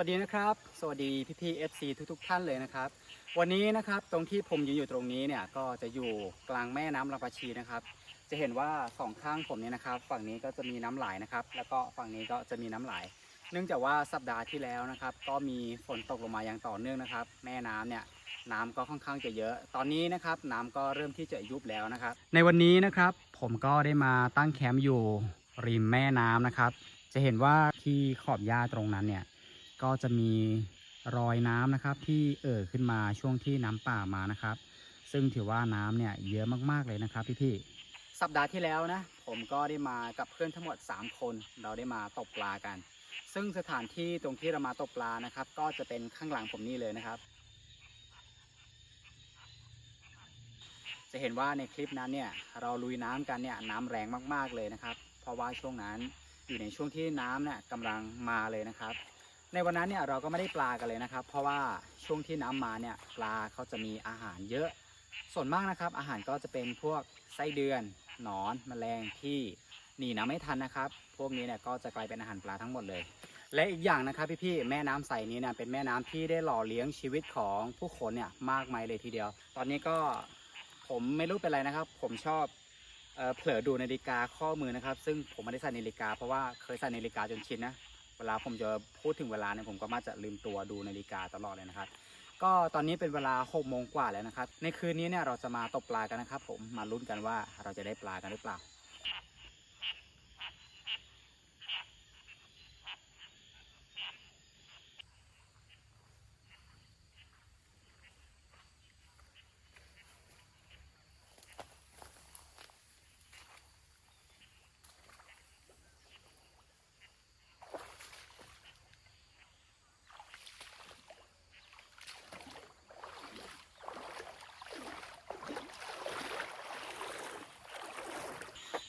สวัสดีนะครับ สวัสดีพี่พี่เอฟซีทุกๆ ท่านเลยนะครับ วันนี้นะครับตรงที่ผมยืนอยู่ตรงนี้เนี่ยก็จะอยู่กลางแม่น้ำลำปะชีนะครับ จะเห็นว่าสองข้างผมเนี่ยนะครับ ฝั่งนี้ก็จะมีน้ำไหลนะครับ แล้วก็ฝั่งนี้ก็จะมีน้ำไหล เนื่องจากว่าสัปดาห์ที่แล้วนะครับ ก็มีฝนตกลงมาอย่างต่อเนื่องนะครับ แม่น้ำเนี่ยน้ำก็ค่อนข้างจะเยอะ ตอนนี้นะครับน้ำก็เริ่มที่จะยุบแล้วนะครับ ในวันนี้นะครับผมก็ได้มาตั้งแคมป์อยู่ริมแม่น้ำนะครับ จะเห็นว่าที่ขอบหญ้าตรงนั้นเนี่ย ก็จะมีรอยน้ำนะครับที่เอ่อขึ้นมาช่วงที่น้ำป่ามานะครับ ซึ่งถือว่าน้ำเนี่ยเยอะมากๆเลยนะครับพี่ๆสัปดาห์ที่แล้วนะ ผมก็ได้มากับเพื่อนทั้งหมด 3 คน เราได้มาตกปลากัน ซึ่งสถานที่ตรงที่เรามาตกปลานะครับ ก็จะเป็นข้างหลังผมนี่เลยนะครับ จะเห็นว่าในคลิปนั้นเนี่ยเราลุยน้ำกันเนี่ยน้ำแรงมากๆเลยนะครับ เพราะว่าช่วงนั้นอยู่ในช่วงที่น้ำเนี่ยกำลังมาเลยนะครับ ในวันนั้นเนี่ยเราก็ไม่ได้ปลากันเลยนะครับ เพราะว่าช่วงที่น้ำมาเนี่ยปลาเขาจะมีอาหารเยอะ ส่วนมากนะครับ อาหารก็จะเป็นพวกไส้เดือนหนอนแมลงที่หนีน้ำไม่ทันนะครับ พวกนี้เนี่ยก็จะกลายเป็นอาหารปลาทั้งหมดเลย และอีกอย่างนะครับพี่ๆแม่น้ำใสนี้เนี่ยเป็นแม่น้ำที่ได้หล่อเลี้ยงชีวิตของผู้คนเนี่ยมากมายเลยทีเดียว ตอนนี้ก็ผมไม่รู้เป็นไรนะครับ ผมชอบเผลอดูนาฬิกาข้อมือนะครับ ซึ่งผมไม่ได้ใส่นาฬิกาเพราะว่าเคยใส่นาฬิกาจนชินนะ เวลาผมจะพูดถึงเวลาเนี่ยผมก็มักจะลืมตัวดูนาฬิกาตลอดเลยนะครับ ก็ตอนนี้เป็นเวลา6โมงกว่าแล้วนะครับ ในคืนนี้เนี่ยเราจะมาตกปลากันนะครับ ผมมาลุ้นกันว่าเราจะได้ปลากันหรือเปล่า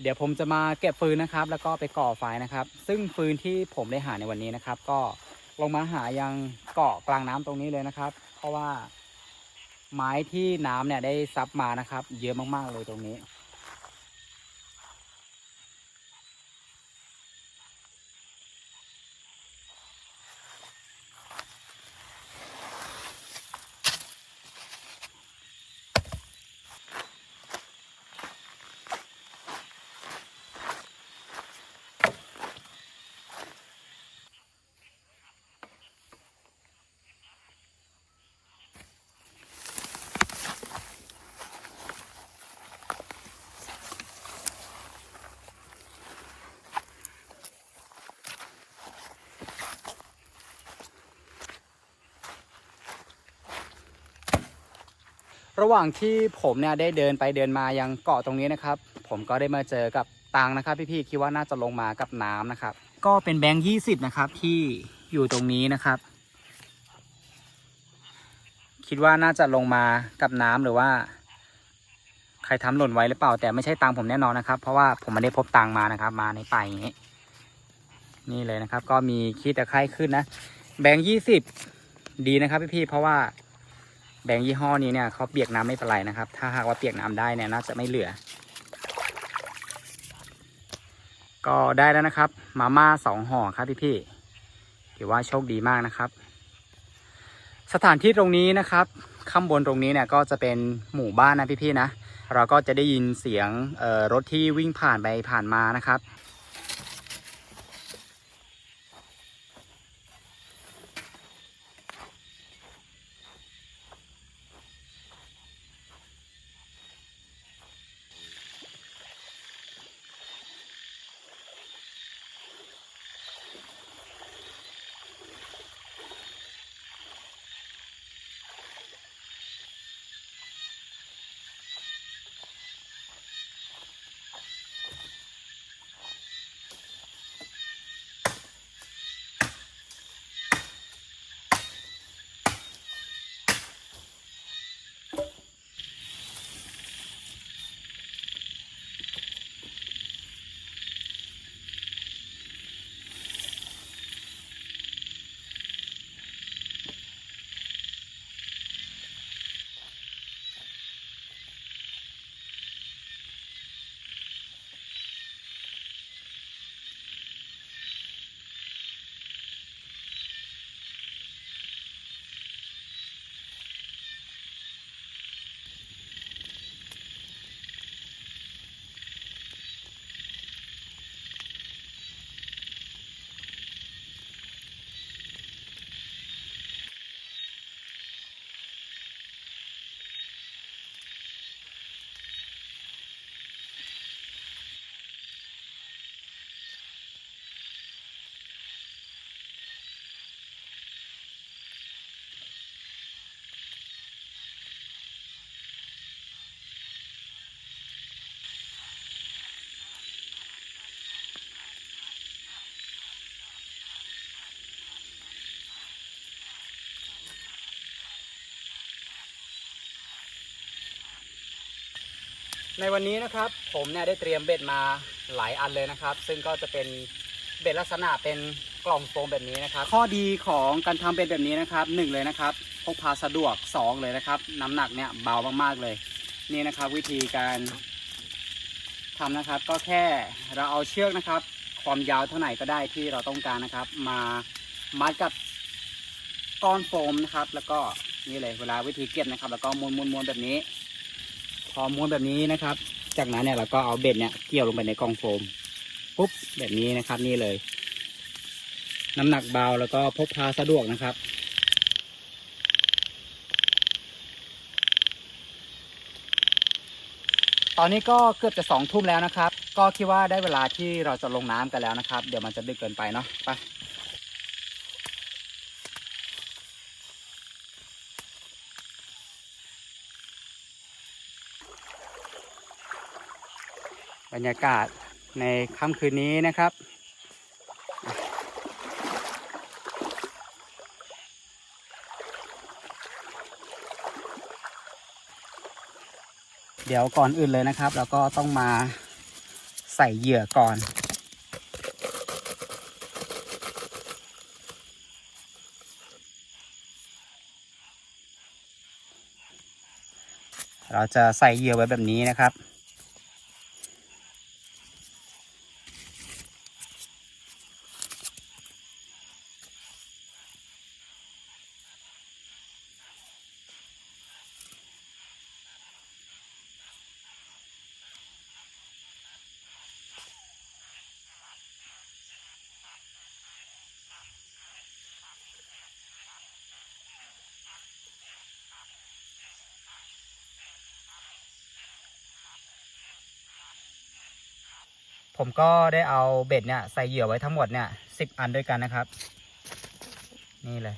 ดี๋ยวผมจะมาเก็บฟืนนะครับ แล้วก็ไปก่อไฟนะครับ ซึ่งฟืนที่ผมได้หาในวันนี้นะครับ ก็ลงมาหายังเกาะกลางน้ำตรงนี้เลยนะครับ เพราะว่าไม้ที่น้ำเนี่ยได้ซับมานะครับ เยอะมากๆเลยตรงนี้ ระหว่างที่ผมเนี่ยได้เดินไปเดินมายังเกาะตรงนี้นะครับ ผมก็ได้มาเจอกับตังนะครับ พี่ๆคิดว่าน่าจะลงมากับน้ำนะครับ ก็เป็นแบงค์ยี่สิบนะครับที่อยู่ตรงนี้นะครับ คิดว่าน่าจะลงมากับน้ำหรือว่า ใครทำหล่นไว้หรือเปล่า แต่ไม่ใช่ตังผมแน่นอนนะครับ เพราะว่าผมไม่ได้พบตังมานะครับ มาในป่าอย่างนี้ นี่เลยนะครับ ก็มีขี้ตะไครขึ้นนะแบงค์ยี่สิบดีนะครับพี่ๆเพราะว่า บงค์ยี่ห้อนี้เนี่ยเขาเปียกน้ำไม่เป็นไรนะครับ ถ้าหากว่าเปียกน้ำได้เนี่ยน่าจะไม่เหลือ ก็ได้แล้วนะครับ มาม่าสองห่อครับพี่พี่ๆถือว่าโชคดีมากนะครับ สถานที่ตรงนี้นะครับ ข้างบนตรงนี้เนี่ยก็จะเป็นหมู่บ้านนะพี่พี่ๆนะเราก็จะได้ยินเสียงรถที่วิ่งผ่านไปผ่านมานะครับ ในวันนี้นะครับผมเนี่ยได้เตรียมเบ็ดมาหลายอันเลยนะครับ ซึ่งก็จะเป็นเบ็ดลักษณะเป็นกล่องโฟมแบบนี้นะครับ ข้อดีของการทำเบ็ดแบบนี้นะครับหนึ่งเลยนะครับพกพาสะดวกสองเลยนะครับ น้ำหนักเนี่ยเบามากๆเลย นี่นะครับวิธีการทำนะครับ ก็แค่เราเอาเชือกนะครับ ความยาวเท่าไหร่ก็ได้ที่เราต้องการนะครับ มามัดกับก้อนโฟมนะครับ แล้วก็นี่เลยเวลาวิธีเก็บนะครับ แล้วก็ม้วนม้วนแบบนี้ พอม้วนแบบนี้นะครับ จากนั้นเนี่ยเราก็เอาเบ็ดเนี่ยเกี่ยวลงไปในกองโฟมปุ๊บแบบนี้นะครับนี่เลย น้ำหนักเบาแล้วก็พกพาสะดวกนะครับตอนนี้ก็เกือบจะสองทุ่มแล้วนะครับ ก็คิดว่าได้เวลาที่เราจะลงน้ำกันแล้วนะครับ เดี๋ยวมันจะดึกเกินไปเนาะไป รรยากาศในค่ำคืนนี้นะครับ เดี๋ยวก่อนอื่นเลยนะครับ เราก็ต้องมาใส่เหยื่อก่อน เราจะใส่เหยื่อไว้แบบนี้นะครับ ผมก็ได้เอาเบ็ดเนี่ยใส่เหยื่อไว้ทั้งหมดเนี่ยสิบอันด้วยกันนะครับ นี่เลย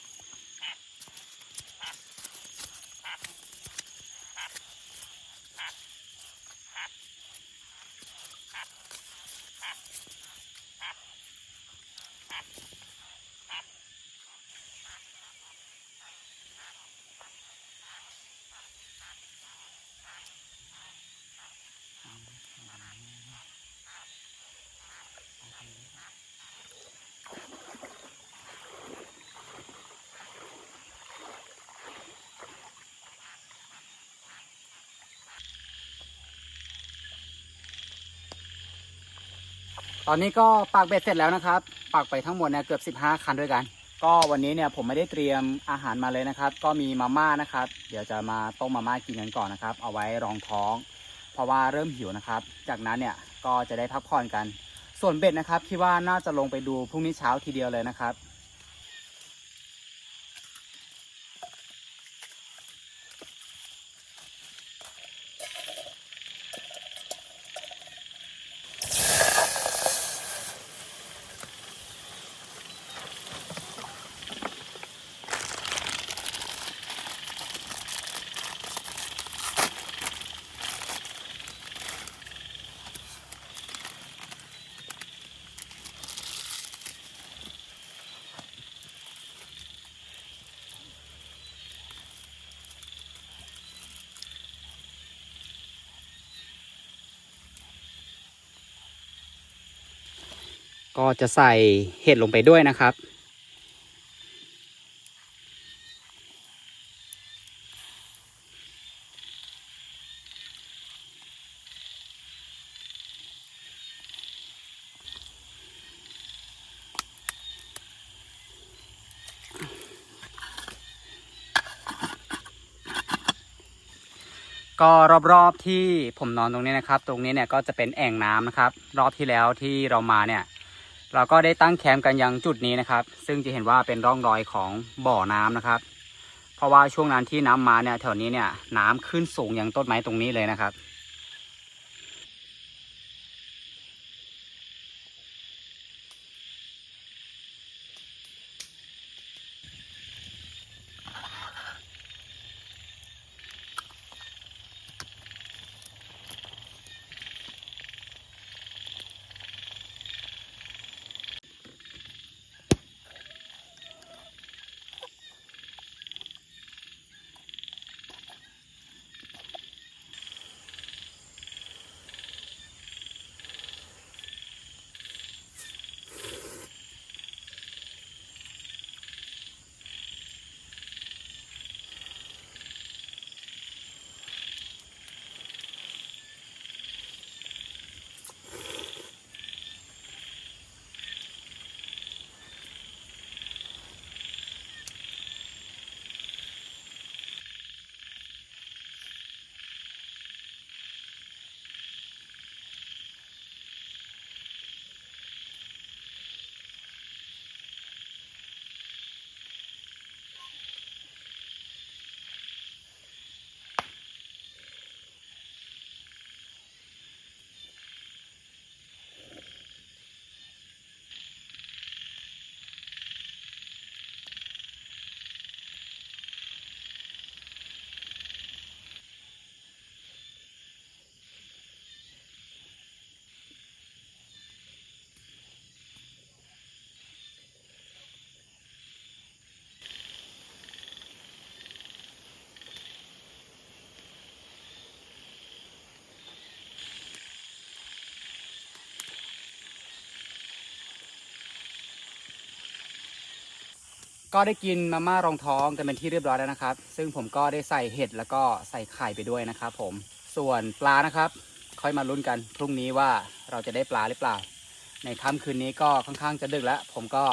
ตอนนี้ก็ปักเบ็ดเสร็จแล้วนะครับปักไปทั้งหมดเนี่ยเกือบ15 คันด้วยกัน ก็วันนี้เนี่ยผมไม่ได้เตรียมอาหารมาเลยนะครับ ก็มีมาม่านะครับ เดี๋ยวจะมาต้มมาม่ากินกันก่อนนะครับ เอาไว้รองท้อง เพราะว่าเริ่มหิวนะครับ จากนั้นเนี่ยก็จะได้พักผ่อนกัน ส่วนเบ็ดนะครับคิดว่าน่าจะลงไปดูพรุ่งนี้เช้าทีเดียวเลยนะครับ ก็จะใส่เห็ดลงไปด้วยนะครับ ก็รอบๆที่ผมนอนตรงนี้นะครับ ตรงนี้เนี่ยก็จะเป็นแอ่งน้ำนะครับ รอบที่แล้วที่เรามาเนี่ย เราก็ได้ตั้งแคมป์กันยังจุดนี้นะครับ ซึ่งจะเห็นว่าเป็นร่องรอยของบ่อน้ำนะครับ เพราะว่าช่วงนั้นที่น้ำมาเนี่ยแถวนี้เนี่ยน้ำขึ้นสูงอย่างต้นไม้ตรงนี้เลยนะครับ ก็ได้กินมาม่ารองท้องกันเป็นที่เรียบร้อยแล้วนะครับ ซึ่งผมก็ได้ใส่เห็ดแล้วก็ใส่ไข่ไปด้วยนะครับผมส่วนปลานะครับ ค่อยมาลุ้นกันพรุ่งนี้ว่าเราจะได้ปลาหรือเปล่า ในค่ำคืนนี้ก็ค่อนข้างจะดึกแล้ว ผมก็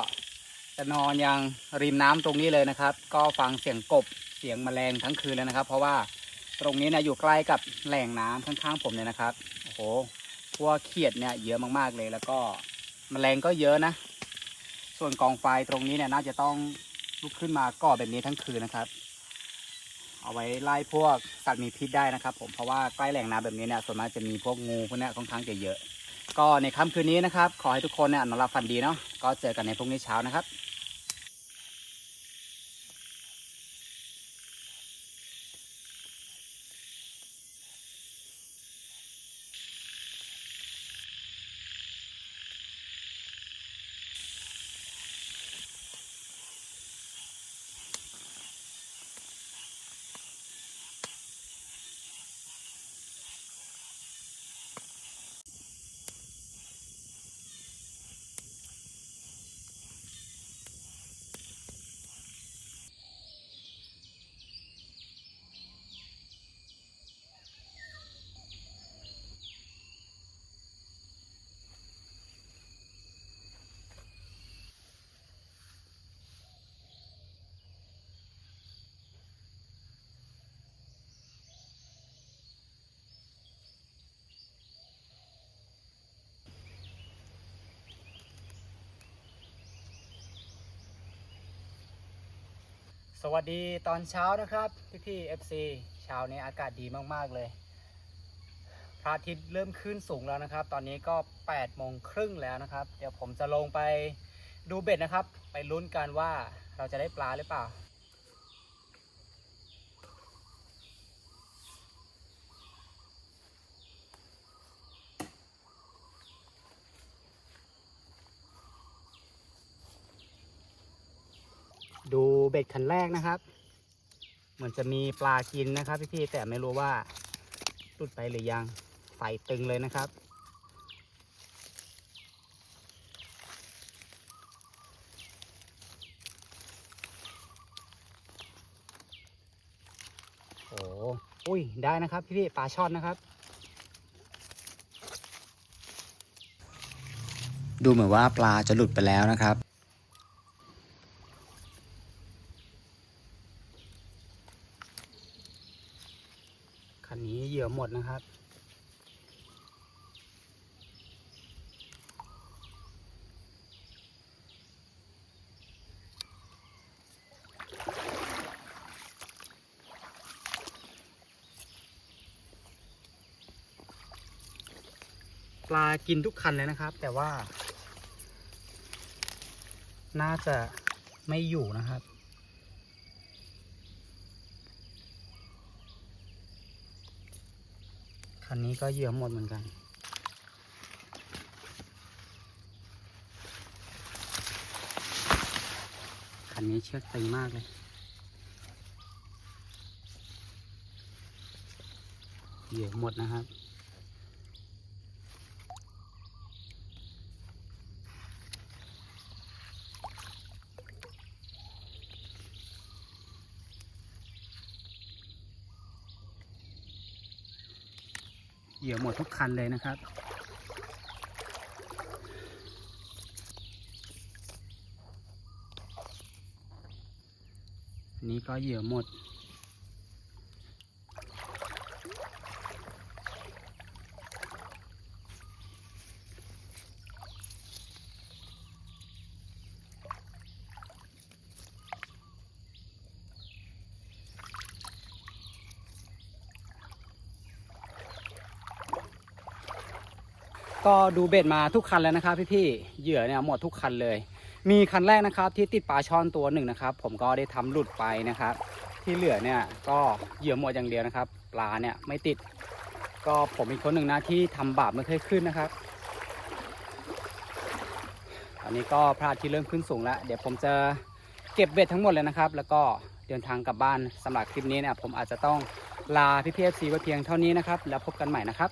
จะนอนยังริมน้ำตรงนี้เลยนะครับ ก็ฟังเสียงกบเสียงแมลงทั้งคืนเลยนะครับ เพราะว่าตรงนี้เนี่ยอยู่ใกล้กับแหล่งน้ำข้างๆผมเลยนะครับโอ้โหพวกเขียดเนี่ยเยอะมากๆเลย แล้วก็แมลงก็เยอะนะ ส่วนกองไฟตรงนี้เนี่ยน่าจะต้อง ลุกขึ้นมาก่อแบบนี้ทั้งคืนนะครับ เอาไว้ไล่พวกสัตว์มีพิษได้นะครับ ผมเพราะว่าใกล้แหล่งน้ำแบบนี้เนี่ยส่วนมากจะมีพวกงูพวกนี้ค่อนข้างจะเยอะ ก็ในค่ำคืนนี้นะครับ ขอให้ทุกคนเนี่ยนอนหลับฝันดีเนาะก็เจอกันในพรุ่งนี้เช้านะครับ สวัสดีตอนเช้านะครับพี่พี่เอฟซีเช้านี้อากาศดีมากๆเลย พระอาทิตย์เริ่มขึ้นสูงแล้วนะครับ ตอนนี้ก็8โมงครึ่งแล้วนะครับ เดี๋ยวผมจะลงไปดูเบ็ดนะครับ ไปลุ้นกันว่าเราจะได้ปลาหรือเปล่า ดู เบ็ดคันแรกนะครับ เหมือนจะมีปลากินนะครับพี่ๆแต่ไม่รู้ว่าหลุดไปหรือยังไฟตึงเลยนะครับโอ้อุ้ยได้นะครับพี่ๆปลาช่อนนะครับ ดูเหมือนว่าปลาจะหลุดไปแล้วนะครับ มดนะครับ ปลากินทุกคันเลยนะครับ แต่ว่า น่าจะไม่อยู่นะครับ คันนี้ก็เหยื่อหมดเหมือนกัน คันนี้เชือกตึงมากเลย เหยื่อหมดนะครับ ยื่อหมดทุกคันเลยนะครับอันนี้ก็เหยื่อหมด ก็ดูเบ็ดมาทุกคันแล้วนะครับพี่ๆเหยื่อเนี่ยหมดทุกคันเลย มีคันแรกนะครับที่ติดปลาช่อนตัวหนึ่งนะครับ ผมก็ได้ทำหลุดไปนะครับ ที่เหลือเนี่ยก็เหยื่อหมดอย่างเดียวนะครับ ปลาเนี่ยไม่ติด ก็ผมอีกคนหนึ่งนะที่ทำบาปไม่เคยขึ้นนะครับตอนนี้ก็พระอาทิตย์เริ่มขึ้นสูงแล้ว เดี๋ยวผมจะเก็บเบ็ดทั้งหมดเลยนะครับ แล้วก็เดินทางกลับบ้านสำหรับคลิปนี้เนี่ยผมอาจจะต้องลาพี่พีเอฟซีไว้เพียงเท่านี้นะครับ แล้วพบกันใหม่นะครับ